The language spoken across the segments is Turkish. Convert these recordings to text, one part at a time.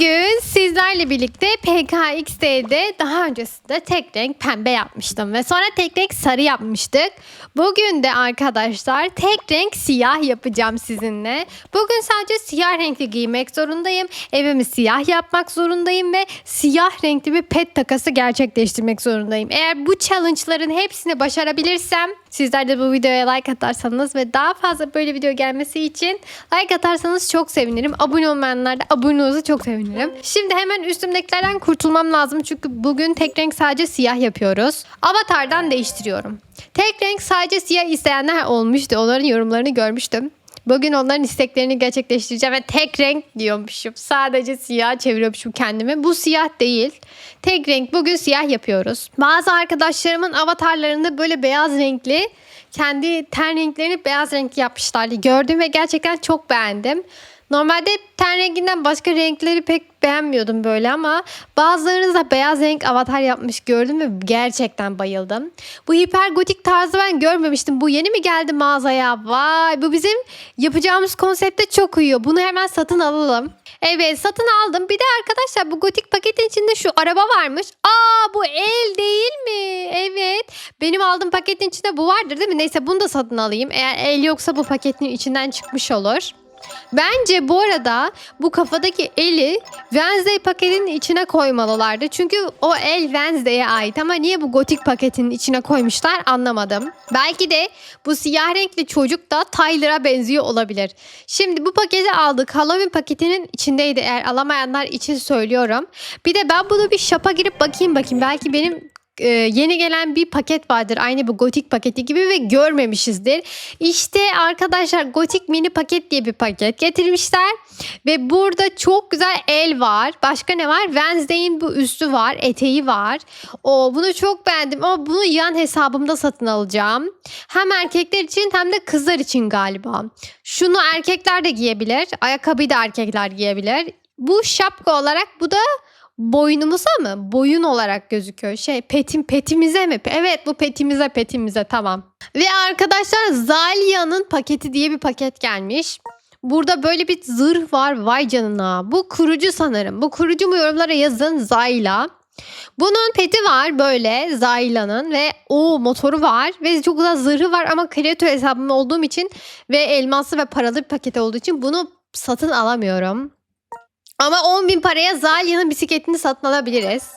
Bugün sizlerle birlikte PKXD'de daha öncesinde tek renk pembe yapmıştım ve sonra tek renk sarı yapmıştık. Bugün de arkadaşlar tek renk siyah yapacağım sizinle. Bugün sadece siyah renkli giymek zorundayım. Evimi siyah yapmak zorundayım ve siyah renkli bir pet takası gerçekleştirmek zorundayım. Eğer bu challenge'ların hepsini başarabilirsem sizler de bu videoya like atarsanız ve daha fazla böyle video gelmesi için like atarsanız çok sevinirim. Abone olmayanlar da abone olursa çok sevinirim. Şimdi hemen üstümdekilerden kurtulmam lazım çünkü bugün tek renk sadece siyah yapıyoruz. Avatardan değiştiriyorum. Tek renk sadece siyah isteyenler olmuştu. Onların yorumlarını görmüştüm. Bugün onların isteklerini gerçekleştireceğim ve tek renk diyormuşum. Sadece siyah çeviriyormuşum kendimi. Bu siyah değil. Tek renk bugün siyah yapıyoruz. Bazı arkadaşlarımın avatarlarında böyle beyaz renkli kendi ten renklerini beyaz renk yapmışlardı. Gördüm ve gerçekten çok beğendim. Normalde ten renginden başka renkleri pek beğenmiyordum böyle ama bazılarınız da beyaz renk avatar yapmış gördüm ve gerçekten bayıldım. Bu hiper gotik tarzı ben görmemiştim. Bu yeni mi geldi mağazaya? Vay bu bizim yapacağımız konsepte çok uyuyor. Bunu hemen satın alalım. Evet satın aldım. Bir de arkadaşlar bu gotik paketin içinde şu araba varmış. Aa bu el değil mi? Evet. Benim aldığım paketin içinde bu vardır değil mi? Neyse bunu da satın alayım. Eğer el yoksa bu paketin içinden çıkmış olur. Bence bu arada bu kafadaki eli Wednesday paketinin içine koymalılardı. Çünkü o el Wednesday'e ait ama niye bu gotik paketinin içine koymuşlar anlamadım. Belki de bu siyah renkli çocuk da Tyler'a benziyor olabilir. Şimdi bu paketi aldık. Halloween paketinin içindeydi eğer alamayanlar için söylüyorum. Bir de ben bunu bir shop'a girip bakayım bakayım. Belki benim e, yeni gelen bir paket vardır. Aynı bu gotik paketi gibi ve görmemişizdir. İşte arkadaşlar gotik mini paket diye bir paket getirmişler. Ve burada çok güzel el var. Başka ne var? Wednesday'in bu üstü var. Eteği var. O bunu çok beğendim ama bunu yan hesabımda satın alacağım. Hem erkekler için hem de kızlar için galiba. Şunu erkekler de giyebilir. Ayakkabıyı da erkekler giyebilir. Bu şapka olarak bu da boynumuza mı? Boyun olarak gözüküyor. Şey petim petimize mi? Evet bu petimize petimize tamam. Ve arkadaşlar Zalia'nın paketi diye bir paket gelmiş. Burada böyle bir zırh var vay canına. Bu kurucu sanırım. Bu kurucu mu yorumlara yazın Zayla. Bunun peti var böyle Zayla'nın ve o motoru var ve çok güzel zırhı var ama kredi hesabım olduğum için ve elmaslı ve paralı bir paket olduğu için bunu satın alamıyorum. Ama 10 bin paraya Zalya'nın bisikletini satın alabiliriz.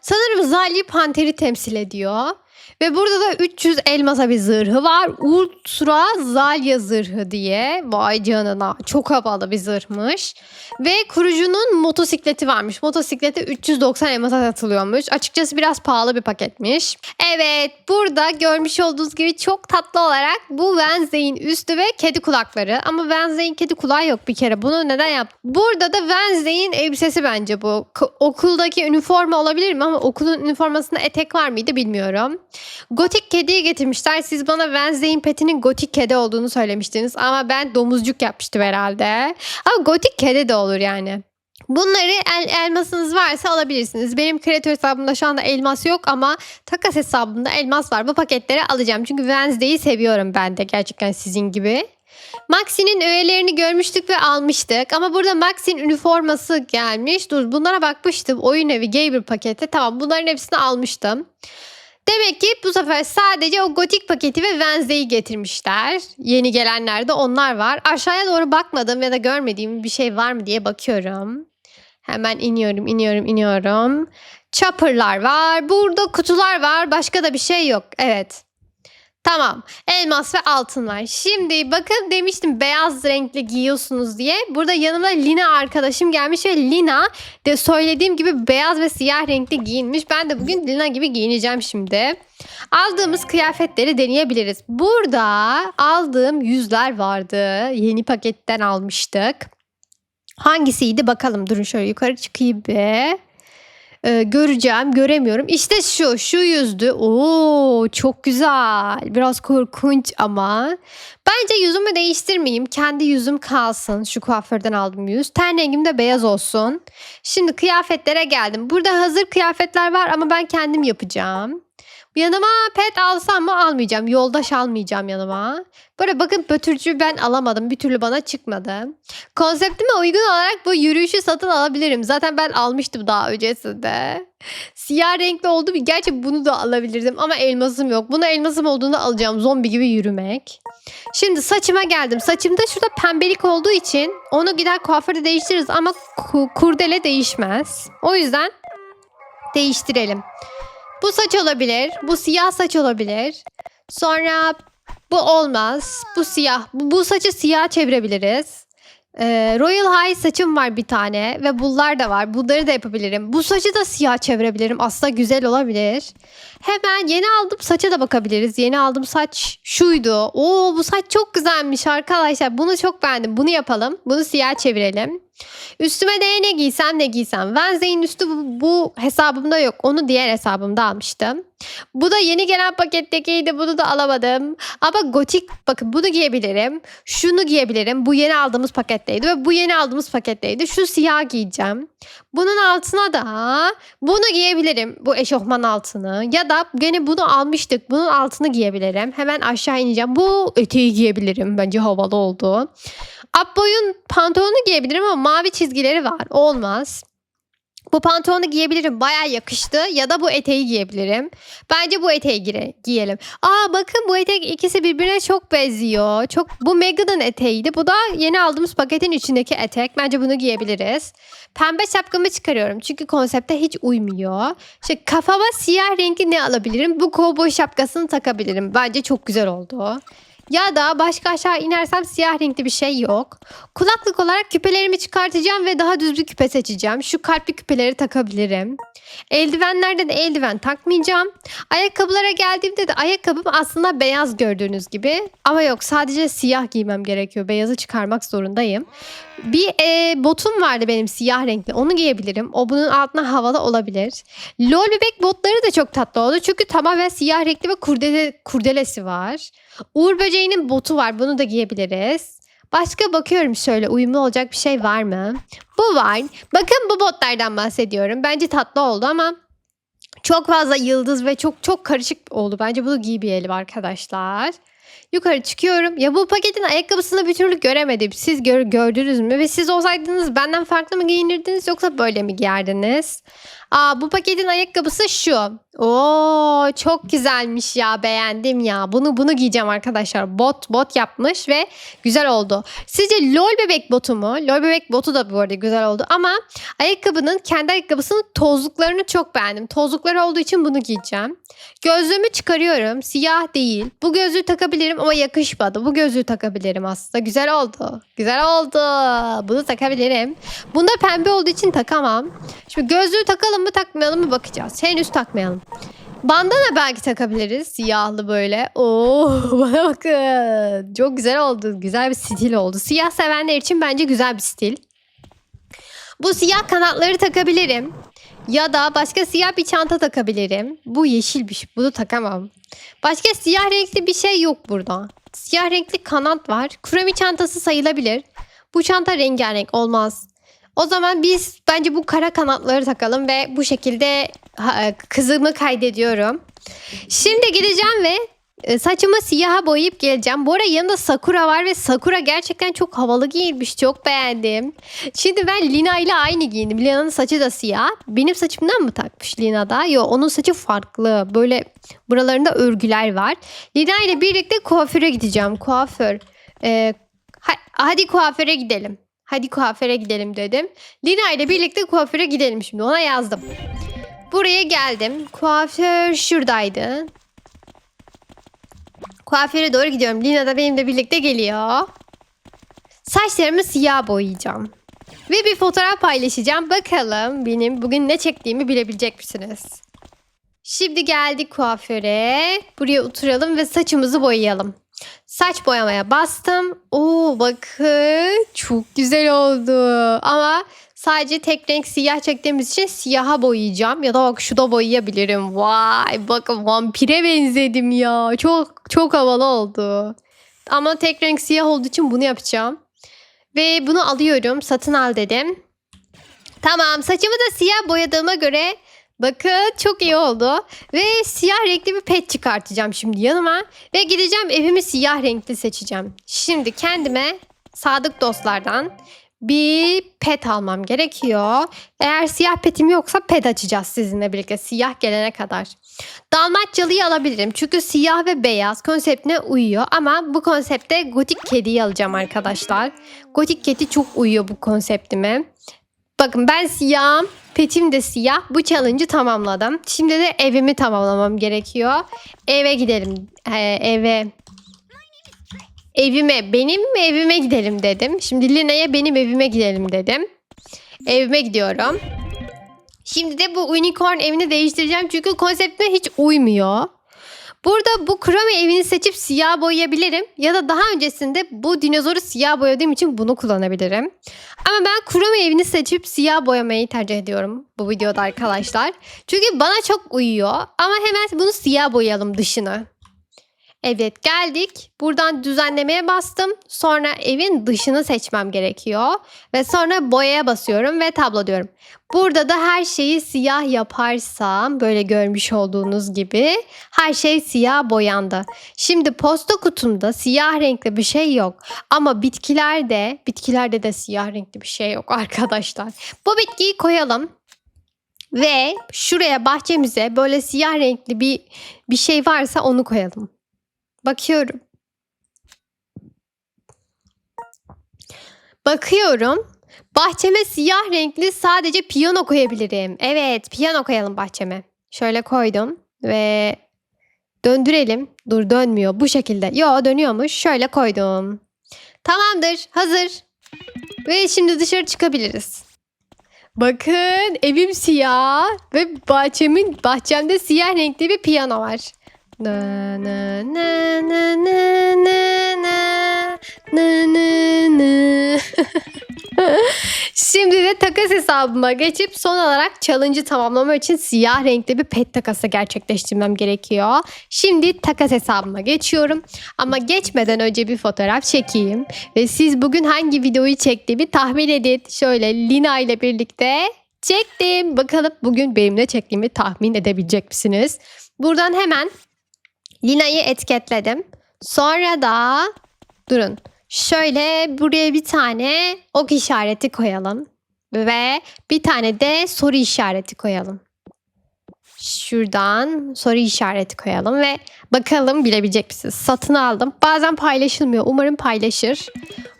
Sanırım Zalya Panter'i temsil ediyor. Ve burada da 300 elmasa bir zırhı var. Ultra Zalya zırhı diye. Vay canına çok havalı bir zırhmış. Ve kurucunun motosikleti varmış. Motosikleti 390 elmasa satılıyormuş. Açıkçası biraz pahalı bir paketmiş. Evet burada görmüş olduğunuz gibi çok tatlı olarak bu Wednesday'in üstü ve kedi kulakları. Ama Wednesday'in kedi kulağı yok bir kere. Bunu neden yaptı? Burada da Wednesday'in elbisesi bence bu. K- okuldaki üniforma olabilir mi? Ama okulun üniformasında etek var mıydı bilmiyorum. Gotik kediyi getirmişler. Siz bana Wednesday'in petinin gotik kedi olduğunu söylemiştiniz. Ama ben domuzcuk yapmıştım herhalde. Ama gotik kedi de olur yani. Bunları el, elmasınız varsa alabilirsiniz. Benim kredi hesabımda şu anda elmas yok ama takas hesabımda elmas var. Bu paketleri alacağım. Çünkü Wednesday'i seviyorum ben de gerçekten sizin gibi. Maxi'nin öğelerini görmüştük ve almıştık. Ama burada Maxi'nin üniforması gelmiş. Dur bunlara bakmıştım. Oyun evi Gamer paketi. Tamam bunların hepsini almıştım. Demek ki bu sefer sadece o gotik paketi ve Wednesday'i getirmişler. Yeni gelenlerde onlar var. Aşağıya doğru bakmadım ya da görmediğim bir şey var mı diye bakıyorum. Hemen iniyorum, iniyorum, iniyorum. Chopper'lar var. Burada kutular var. Başka da bir şey yok. Evet. Tamam. Elmas ve altın var. Şimdi bakın demiştim beyaz renkli giyiyorsunuz diye. Burada yanımda Lina arkadaşım gelmiş ve Lina de söylediğim gibi beyaz ve siyah renkli giyinmiş. Ben de bugün Lina gibi giyineceğim şimdi. Aldığımız kıyafetleri deneyebiliriz. Burada aldığım yüzler vardı. Yeni paketten almıştık. Hangisiydi bakalım. Durun şöyle yukarı çıkayım be. Ee, göreceğim, göremiyorum. İşte şu, şu yüzdü. Oo, çok güzel. Biraz korkunç ama. Bence yüzümü değiştirmeyeyim. Kendi yüzüm kalsın. Şu kuaförden aldığım yüz. Ten rengim de beyaz olsun. Şimdi kıyafetlere geldim. Burada hazır kıyafetler var ama ben kendim yapacağım. Yanıma pet alsam mı almayacağım. Yoldaş almayacağım yanıma. Böyle bakın pötürcü ben alamadım. Bir türlü bana çıkmadı. Konseptime uygun olarak bu yürüyüşü satın alabilirim. Zaten ben almıştım daha öncesinde. Siyah renkli oldu. Gerçi bunu da alabilirdim ama elmasım yok. Buna elmasım olduğunu alacağım. Zombi gibi yürümek. Şimdi saçıma geldim. Saçımda şurada pembelik olduğu için onu gider kuaförde değiştiririz ama ku- kurdele değişmez. O yüzden değiştirelim. Bu saç olabilir. Bu siyah saç olabilir. Sonra bu olmaz. Bu siyah. Bu, bu saçı siyah çevirebiliriz. Ee, Royal High saçım var bir tane ve bunlar da var. Bunları da yapabilirim. Bu saçı da siyah çevirebilirim. Aslında güzel olabilir. Hemen yeni aldığım saça da bakabiliriz. Yeni aldığım saç şuydu. Oo bu saç çok güzelmiş arkadaşlar. Bunu çok beğendim. Bunu yapalım. Bunu siyah çevirelim. Üstüme de ne giysem ne giysem. Wednesday'in üstü bu, bu hesabımda yok. Onu diğer hesabımda almıştım. Bu da yeni gelen pakettekiydi. Bunu da alamadım. Ama gotik bakın bunu giyebilirim. Şunu giyebilirim. Bu yeni aldığımız paketteydi ve bu yeni aldığımız paketteydi. Şu siyah giyeceğim. Bunun altına da bunu giyebilirim. Bu eşofman altını. Ya da gene bunu almıştık. Bunun altını giyebilirim. Hemen aşağı ineceğim. Bu eteği giyebilirim. Bence havalı oldu. Up boyun pantolonu giyebilirim ama mavi çizgileri var. Olmaz. Bu pantolonu giyebilirim. Baya yakıştı. Ya da bu eteği giyebilirim. Bence bu eteği gire, giyelim. Aa bakın bu etek ikisi birbirine çok benziyor. Çok bu Megan'ın eteğiydi. Bu da yeni aldığımuz paketin içindeki etek. Bence bunu giyebiliriz. Pembe şapkamı çıkarıyorum. Çünkü konsepte hiç uymuyor. İşte kafama siyah rengi ne alabilirim? Bu kovboy şapkasını takabilirim. Bence çok güzel oldu. Ya da başka aşağı inersem siyah renkli bir şey yok. Kulaklık olarak küpelerimi çıkartacağım ve daha düz bir küpe seçeceğim. Şu kalpli küpeleri takabilirim. Eldivenlerde de eldiven takmayacağım. Ayakkabılara geldiğimde de ayakkabım aslında beyaz gördüğünüz gibi. Ama yok sadece siyah giymem gerekiyor. Beyazı çıkarmak zorundayım. Bir e, botum vardı benim siyah renkli. Onu giyebilirim. O bunun altına havalı olabilir. Lol bebek botları da çok tatlı oldu. Çünkü tamamen siyah renkli ve kurdele, kurdelesi var. Uğur böceğinin botu var. Bunu da giyebiliriz. Başka bakıyorum şöyle uyumlu olacak bir şey var mı? Bu var. Bakın bu botlardan bahsediyorum. Bence tatlı oldu ama çok fazla yıldız ve çok çok karışık oldu. Bence bunu giymeyelim arkadaşlar. Yukarı çıkıyorum. Ya bu paketin ayakkabısını bir türlü göremedim. Siz gör, gördünüz mü? Ve siz olsaydınız benden farklı mı giyinirdiniz yoksa böyle mi giyerdiniz? Aa bu paketin ayakkabısı şu. Oo çok güzelmiş ya beğendim ya. Bunu bunu giyeceğim arkadaşlar. Bot bot yapmış ve güzel oldu. Sizce lol bebek botu mu? Lol bebek botu da bu arada güzel oldu ama ayakkabının kendi ayakkabısının tozluklarını çok beğendim. Tozlukları olduğu için bunu giyeceğim. Gözlüğümü çıkarıyorum. Siyah değil. Bu gözlüğü takabilirim ama yakışmadı. Bu gözlüğü takabilirim aslında. Güzel oldu. Güzel oldu. Bunu takabilirim. Bunda pembe olduğu için takamam. Şimdi gözlüğü takalım mı takmayalım mı bakacağız. Henüz takmayalım. Bandana belki takabiliriz. Siyahlı böyle. Oo bana bakın. Çok güzel oldu. Güzel bir stil oldu. Siyah sevenler için bence güzel bir stil. Bu siyah kanatları takabilirim. Ya da başka siyah bir çanta takabilirim. Bu yeşilmiş. Bunu takamam. Başka siyah renkli bir şey yok burada. Siyah renkli kanat var. Kurami çantası sayılabilir. Bu çanta rengarenk olmaz. O zaman biz bence bu kara kanatları takalım ve bu şekilde kızımı kaydediyorum. Şimdi gideceğim ve saçımı siyaha boyayıp geleceğim. Bu arada yanında Sakura var ve Sakura gerçekten çok havalı giyinmiş. Çok beğendim. Şimdi ben Lina ile aynı giyindim. Lina'nın saçı da siyah. Benim saçımdan mı takmış Lina da? Yok onun saçı farklı. Böyle buralarında örgüler var. Lina ile birlikte kuaföre gideceğim. Kuaför. Ee, ha- hadi kuaföre gidelim. Hadi kuaföre gidelim dedim. Lina ile birlikte kuaföre gidelim şimdi. Ona yazdım. Buraya geldim. Kuaför şuradaydı. Kuaföre doğru gidiyorum. Lina da benimle birlikte geliyor. Saçlarımı siyah boyayacağım. Ve bir fotoğraf paylaşacağım. Bakalım benim bugün ne çektiğimi bilebilecek misiniz? Şimdi geldik kuaföre. Buraya oturalım ve saçımızı boyayalım. Saç boyamaya bastım. Oo bakın çok güzel oldu. Ama sadece tek renk siyah çektiğimiz için siyaha boyayacağım. Ya da bak şu da boyayabilirim. Vay bakın vampire benzedim ya. Çok çok havalı oldu. Ama tek renk siyah olduğu için bunu yapacağım. Ve bunu alıyorum. Satın al dedim. Tamam saçımı da siyah boyadığıma göre Bakın çok iyi oldu. Ve siyah renkli bir pet çıkartacağım şimdi yanıma. Ve gideceğim evimi siyah renkli seçeceğim. Şimdi kendime sadık dostlardan bir pet almam gerekiyor. Eğer siyah petim yoksa pet açacağız sizinle birlikte siyah gelene kadar. Dalmatçalıyı alabilirim çünkü siyah ve beyaz konseptine uyuyor ama bu konsepte gotik kediyi alacağım arkadaşlar. Gotik kedi çok uyuyor bu konseptime. Bakın ben siyahım, petim de siyah. Bu challenge'ı tamamladım. Şimdi de evimi tamamlamam gerekiyor. Eve gidelim. Ee, eve evime benim mi evime gidelim dedim. Şimdi Lina'ya benim evime gidelim dedim. Evime gidiyorum. Şimdi de bu unicorn evini değiştireceğim çünkü konseptime hiç uymuyor. Burada bu kromi evini seçip siyah boyayabilirim. Ya da daha öncesinde bu dinozoru siyah boyadığım için bunu kullanabilirim. Ama ben kromi evini seçip siyah boyamayı tercih ediyorum bu videoda arkadaşlar. Çünkü bana çok uyuyor. Ama hemen bunu siyah boyayalım dışını. Evet geldik. Buradan düzenlemeye bastım. Sonra evin dışını seçmem gerekiyor. Ve sonra boyaya basıyorum ve tablo diyorum. Burada da her şeyi siyah yaparsam böyle görmüş olduğunuz gibi her şey siyah boyandı. Şimdi posta kutumda siyah renkli bir şey yok. Ama bitkilerde, bitkilerde de siyah renkli bir şey yok arkadaşlar. Bu bitkiyi koyalım. Ve şuraya bahçemize böyle siyah renkli bir bir şey varsa onu koyalım. Bakıyorum. Bakıyorum. Bahçeme siyah renkli sadece piyano koyabilirim. Evet, piyano koyalım bahçeme. Şöyle koydum ve döndürelim. Dur dönmüyor bu şekilde. Yo dönüyormuş. Şöyle koydum. Tamamdır, hazır. Ve şimdi dışarı çıkabiliriz. Bakın evim siyah ve bahçemin bahçemde siyah renkli bir piyano var. Na na na na na na na na na na. Şimdi de takas hesabıma geçip son olarak challenge'ı tamamlamak için siyah renkli bir pet takası gerçekleştirmem gerekiyor. Şimdi takas hesabıma geçiyorum. Ama geçmeden önce bir fotoğraf çekeyim. Ve siz bugün hangi videoyu çektiğimi tahmin edin. Şöyle Lina ile birlikte çektim. Bakalım bugün benimle çektiğimi tahmin edebilecek misiniz? Buradan hemen Lina'yı etiketledim. Sonra da durun. Şöyle buraya bir tane ok işareti koyalım. Ve bir tane de soru işareti koyalım. Şuradan soru işareti koyalım ve bakalım bilebilecek misiniz? Satın aldım. Bazen paylaşılmıyor. Umarım paylaşır.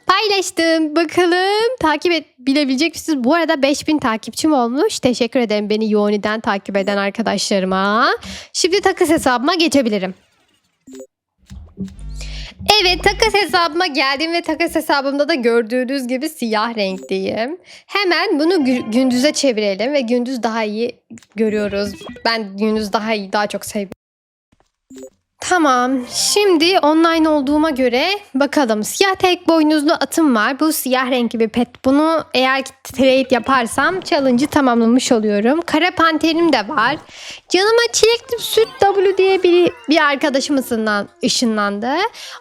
Paylaştım. Bakalım takip et bilebilecek misiniz? Bu arada 5000 takipçim olmuş. Teşekkür ederim beni Yoğuni'den takip eden arkadaşlarıma. Şimdi takas hesabıma geçebilirim. Evet takas hesabıma geldim ve takas hesabımda da gördüğünüz gibi siyah renkteyim. Hemen bunu gü- gündüze çevirelim ve gündüz daha iyi görüyoruz. Ben gündüz daha iyi daha çok seviyorum. Tamam. Şimdi online olduğuma göre bakalım. Siyah tek boynuzlu atım var. Bu siyah renkli bir pet. Bunu eğer trade yaparsam challenge'ı tamamlamış oluyorum. Kara panterim de var. Canıma çilekli süt W diye bir, bir arkadaşım ışınlandı.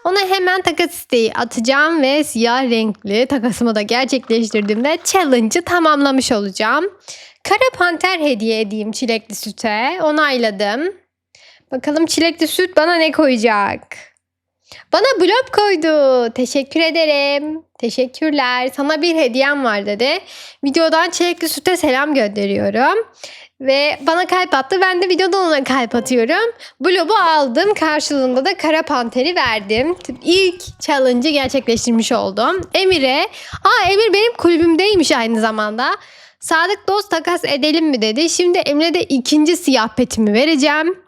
Ona hemen takas isteği atacağım ve siyah renkli takasımı da gerçekleştirdiğimde challenge'ı tamamlamış olacağım. Kara panter hediye edeyim çilekli süte. Onayladım. Bakalım çilekli süt bana ne koyacak? Bana blok koydu. Teşekkür ederim. Teşekkürler. Sana bir hediyem var dedi. Videodan çilekli süte selam gönderiyorum. Ve bana kalp attı. Ben de videodan ona kalp atıyorum. Blobu aldım. Karşılığında da kara panteri verdim. İlk challenge'ı gerçekleştirmiş oldum. Emir'e. Aa Emir benim kulübümdeymiş aynı zamanda. Sadık dost takas edelim mi dedi. Şimdi Emre de ikinci siyah petimi vereceğim.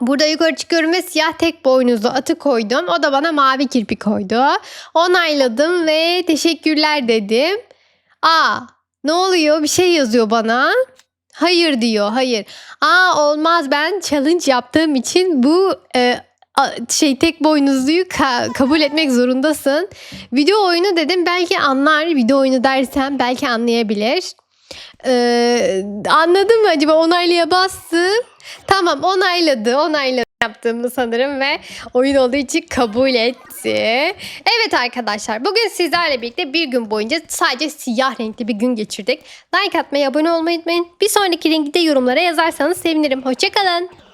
Burada yukarı çıkıyorum ve siyah tek boynuzlu atı koydum. O da bana mavi kirpi koydu. Onayladım ve teşekkürler dedim. Aa ne oluyor? Bir şey yazıyor bana. Hayır diyor. Hayır. Aa olmaz ben challenge yaptığım için bu e, şey tek boynuzluyu ka- kabul etmek zorundasın. Video oyunu dedim belki anlar. Video oyunu dersem belki anlayabilir. Ee, anladın mı acaba onaylaya bastım. Tamam onayladı onayladı. yaptığımı sanırım ve oyun olduğu için kabul etti. Evet arkadaşlar bugün sizlerle birlikte bir gün boyunca sadece siyah renkli bir gün geçirdik. Like atmayı, abone olmayı unutmayın. Bir sonraki rengi de yorumlara yazarsanız sevinirim. Hoşçakalın.